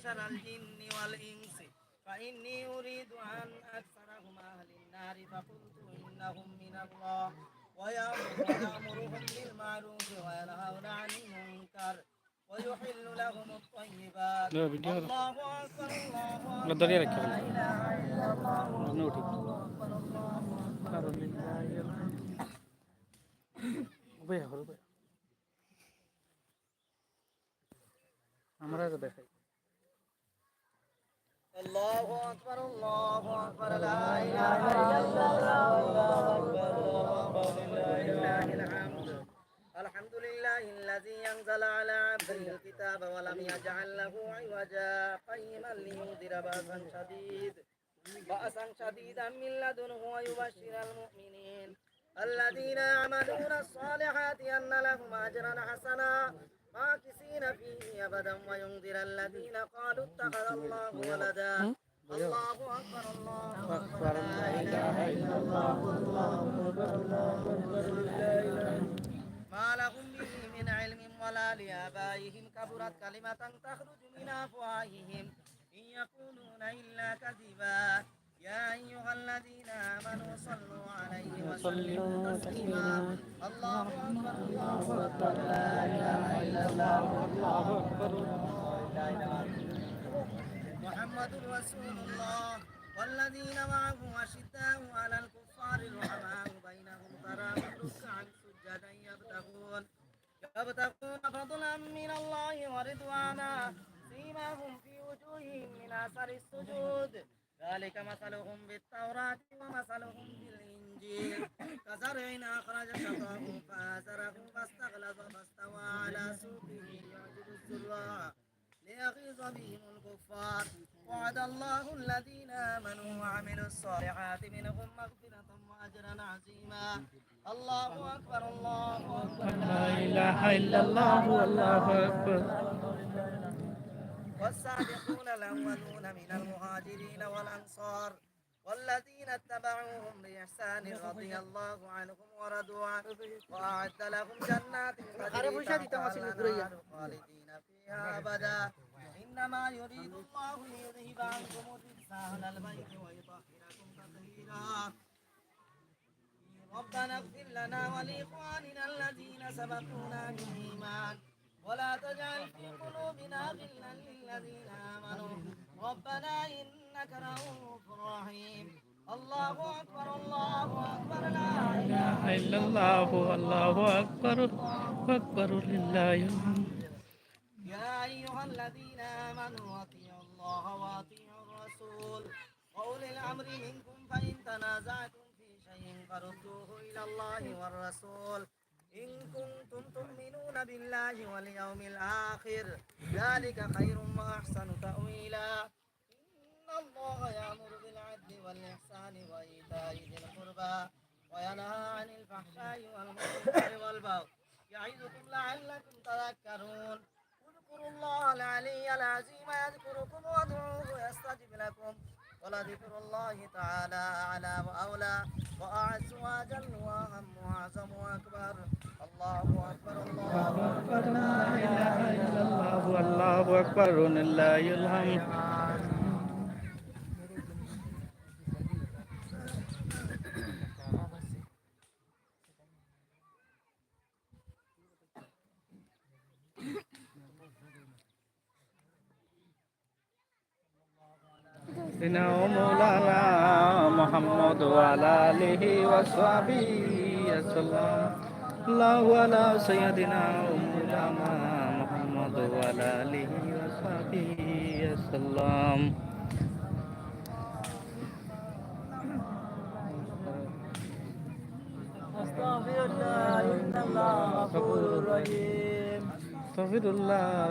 معشر الجن والإنس فإني أريد أن أكثرهم أهل النار فقلت إنهم من الله ويأمر- ويأمرهم بالمعروف وينهون عن المنكر ويحل لهم الطيبات لا، بدي هذا. الله أكبر الله لا، أكبر داري لا ركب. إله إلا الله نوتي. الله أكبر الله أكبر উভয় হল উভয় আমরা তো দেখাই الكتاب ولم يجعل له عوجا قيما لينذر بأسا شديد بأسا شديدا من لدنه ويبشر المؤمنين الذين يعملون الصالحات أن لهم أجرا حسنا ماكسين فيه أبدا وينذر الذين قالوا اتخذ الله ولدا الله أكبر الله أكبر لا إله إلا الله الله أكبر الله أكبر لا إله ما لهم به من علم ولا لآبائهم كبرت كلمة تخرج من أفواههم إن يقولون إلا كذبا يا أيها الذين آمنوا صلوا عليه وسلموا تسليما الله أكبر الله أكبر لا إله إلا الله الله أكبر لا إله إلا الله محمد رسول الله والذين معه أخرج شطاه فآزره فاستغلظ فاستوى على سوقه يعجب الزراع ليغيظ بهم الكفار وعد الله الذين آمنوا وعملوا الصالحات منهم مغفرة وأجرا عظيما الله أكبر الله أكبر لا إله إلا الله والله أكبر والسابقون الأولون من المهاجرين والأنصار والذين اتبعوهم بإحسان رضي الله عنهم ورضوا عنه. وأعد لهم جنات تجري تحتها خالدين فيها أبدا. إنما يريد الله ليذهب عنكم الرجس أهل البيت ويطهركم تطهيرا. ربنا اغفر لنا ولإخواننا الذين سبقونا بالإيمان. ولا تجعل في قلوبنا غلا للذين آمنوا. ربنا الله أكبر الله أكبر لا إله لا إله إلا الله. والله أكبر أكبر لله الحمد. يا أيها الذين آمنوا أطيعوا الله وأطيعوا الرسول. وأولي الأمر منكم فإن تنازعتم في شيء فردوه إلى الله والرسول. إن كنتم تؤمنون بالله واليوم الآخر ذلك خير وأحسن تأويلا. الله يأمر بالعدل والإحسان وإيتاء ذي القربى وينهى عن الفحشاء والمنكر والبغي يعظكم لعلكم تذكرون. اذكروا الله العلي العظيم يذكركم وادعوه يستجب لكم. ولذكر الله تعالى أعلى وأولى وأعز وأجل وأهم وأعظم وأكبر. الله أكبر الله أكبر. لا إله إلا الله. الله والله أكبر. لله الحمد নাও মৌলানা মোহাম্মদ আলালিহি ওয়াসাবি আল্লাহু আলা সাইয়্যিদিনা উম্মুলানা মোহাম্মদ আলালিহি ওয়াসাবি সাল্লাম আস্তাগফিরুল্লাহ ইন্নাল্লাহ গফুরুর রহিম আস্তাগফিরুল্লাহ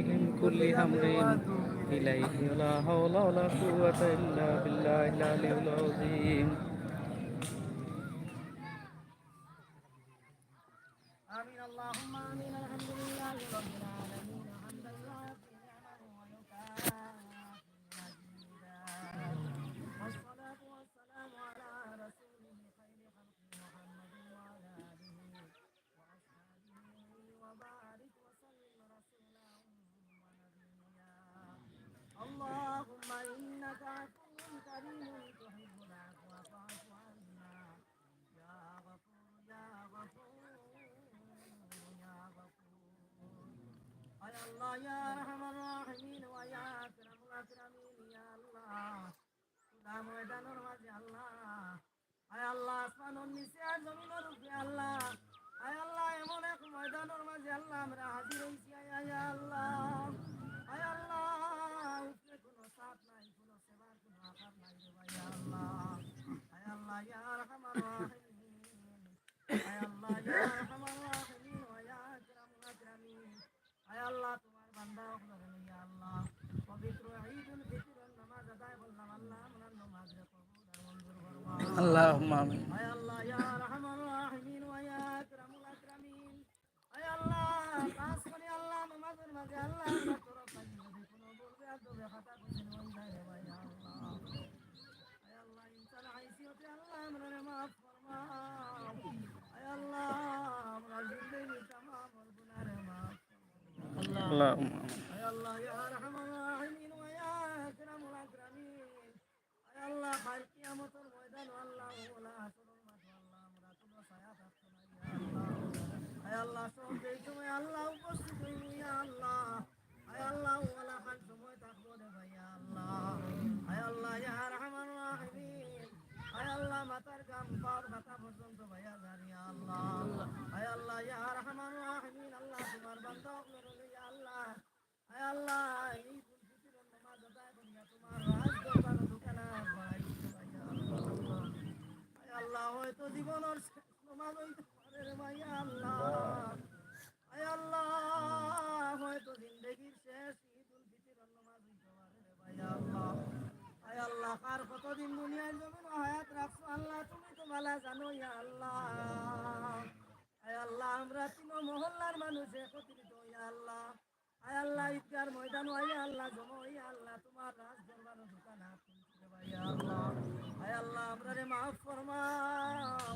ইন কুল্লি হামদিন رحيم استغفر الله من كل أمر إليه ولا حول ولا قوة إلا بالله العلي العظيم الله يا أرحم الراحمين ويا أكرم الأكرمين يا الله খুদা ময়দানের মাঝে আল্লাহ আয় আল্লাহ আসমানুর নিচে আর জমিনের উপরে আল্লাহ আয় আল্লাহ এমন এক ময়দানের মাঝে আল্লাহ আমরা হাজির হয়েছি আয় আয় আল্লাহ আল্লাহ ইয়া আরহামার রাহিমিন। আয় আল্লাহ ইয়া আরহামার রাহিমিন ওয়া ইয়া আকরামুল আকরামিন। আয় আল্লাহ তোমার বান্দা হলেন ইয়া আল্লাহ। পবিত্র ঈদুল ফিতরের নামাজ আদায় করলাম আল্লাহ আমার নামাজ কবুল আর মঞ্জুর করবা। আল্লাহুম্মা আমিন। আয় আল্লাহ ইয়া আরহামার রাহিমিন ওয়া ইয়া আকরামুল আকরামিন। আয় আল্লাহ কাজ করে আল্লাহ নামাজের মাঝে আল্লাহ আল্লাহ উপস্থিত হইব ইয়া আল্লাহ আয় আল্লাহ ওলা খান সময় থাকব রে ভাই ইয়া আল্লাহ আয় আল্লাহ ইয়া রাহিমিন আয় আল্লাহ মাতার গাম পার মাথা পর্যন্ত ভাইয়া যান ইয়া আল্লাহ আয় আল্লাহ ইয়া আরহামার রাহিমিন আল্লাহ তোমার বান্দা আপনার ইয়া আল্লাহ আয় আল্লাহ এই ফুল ফিতরের নামাজ আদায় করিয়া তোমার রাজ দরবার দোকানা বাড়াই দিতে ভাইয়া আল্লাহ আয় আল্লাহ জীবনের শেষ হইতে পারে রে আল্লাহ। শেষ, ঈদুল ফিতরের নামাজ কতদিন দুনিয়ায় জমিন হায়াত রাখছো আল্লাহ, তুমি তো ভালো জানো ইয়া আল্লাহ। আয় আল্লাহ, আমরা তিন মহল্লার মানুষ একত্রিত ইয়া আল্লাহ। আয় আল্লাহ, ঈদগার ময়দান আয় আল্লাহ, জমা ইয়া আল্লাহ, তোমার রাজ দরবার দোকান হাত আল্লাহ। আল্লাহ আমরা রে মাফ ফরমাও।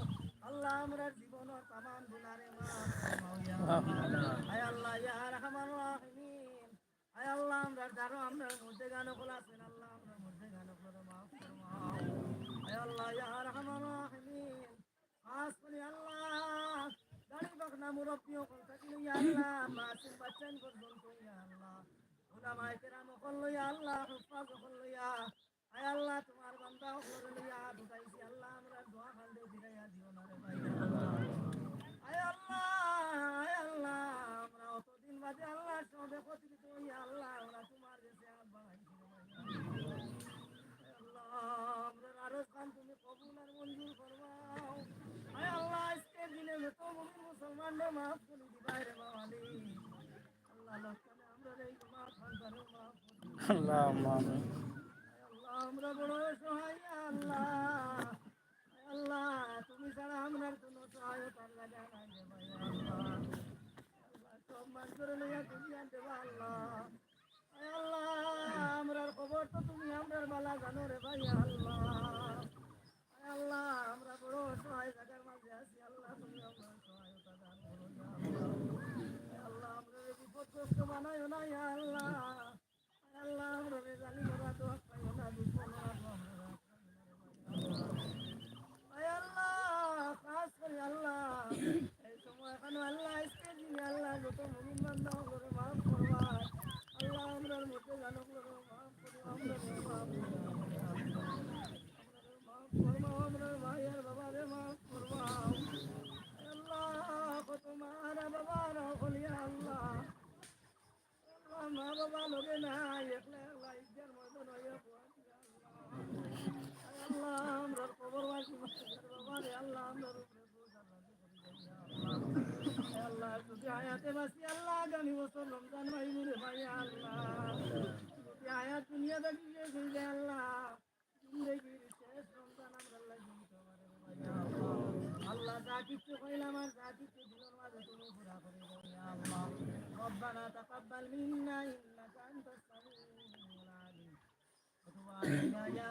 আল্লাহ আমরা জীবনের তামাম গুনারে মাফ ফরমাও ইয়া আল্লাহ। আয় আল্লাহ ইয়া রহমান রাহিমিন। আয় আল্লাহ আমরা যারো আমরা মধ্যে গান খোলা আল্লাহ আমরা মধ্যে গান করে মাফ ফরমাও। আয় আল্লাহ ইয়া রহমান রাহিমিন। খাস করে আল্লাহ। গাড়ি বাগনা মুরব্বী হল থাকলে ইয়া আল্লাহ। মাসুম বাচ্চান পর্যন্ত ইয়া আল্লাহ। উলামায়ে কেরাম ইয়া আল্লাহ। হুফাজ ইয়া আয় আল্লাহ, তোমার বান্দা হল ইয়া ঢুকাইছি। আল্লাহ, আমরা দোয়া খান্দে ফিরাইয়া দিও আয় আল্লাহ আল্লাহ, আমরা অতদিন বাদে আল্লাহ সবে প্রতিষ্ঠিত ইয়া আল্লাহ, আমরা তোমার কাছে আল্লাহ, আমরা আরজ খান, তুমি কবুল আর মঞ্জুর করবাও আল্লাহ আজকের দিনে যত মুমিন মুসলমানরা মাফ করে দিবাই আল্লাহ লক্ষণে আমরা করে। আমরা বড় সহায়, আল্লাহ। আল্লাহ, তুমি ছাড়া আমরা কোনো সহায়তার লাগা নাই আল্লাহ। আল্লাহ, সব মান করে লইয়া তুমি আনতে আল্লাহ। আল্লাহ, আমরার খবর তো তুমি আমরার বালা জানো রে ভাই, আল্লাহ। আল্লাহ, আমরা বড় সহায় জায়গার মাঝে আছি, আল্লাহ, তুমি আমরা সহায়তা দান করো, আল্লাহ। আমরা বিপদগ্রস্ত বানাইও না আল্লাহ আয় আল্লাহ আমরা রেজালি করা তো পাইও না দুশ্মন আমরা আয় আল্লাহ খাস করে আল্লাহ এই সময় এখন আল্লাহ আজকে দিনে আল্লাহ যত মুমিন বান্দা করে মাফ করবা আল্লাহ আমরার মধ্যে জানো করে মাফ করে আমরা মাফ মাফ করবা আমরা ভাইয়ের বাবারে মাফ করবা আল্লাহ কত মারা বাবারা বলিয়া আল্লাহ আল্লাহ মা বাবা লোকে নাই একলা একলা ইজ্জার মতো নয় আল্লাহ আমরা খবর বাসি বাবারে আল্লাহ আমরা উপরে বোঝ আল্লাহ আল্লাহ যদি আয়াতে বাসি আল্লাহ আগামী বছর রমজান ভাই মুরে ভাই আল্লাহ যদি আয়াত দুনিয়া দেখি যে আল্লাহ জিন্দগির শেষ রমজান আমরা রে আল্লাহ, যা কিছু কইলাম আর যা কিছু দিলাম মাঝে তুমি পুরা করে দাও ইয়া আল্লাহ। রব্বানা তাকাব্বাল মিন্না ইন্নাকা আনতাস সামিউল আলিম। ওয়া তুব আলাইনা ইয়া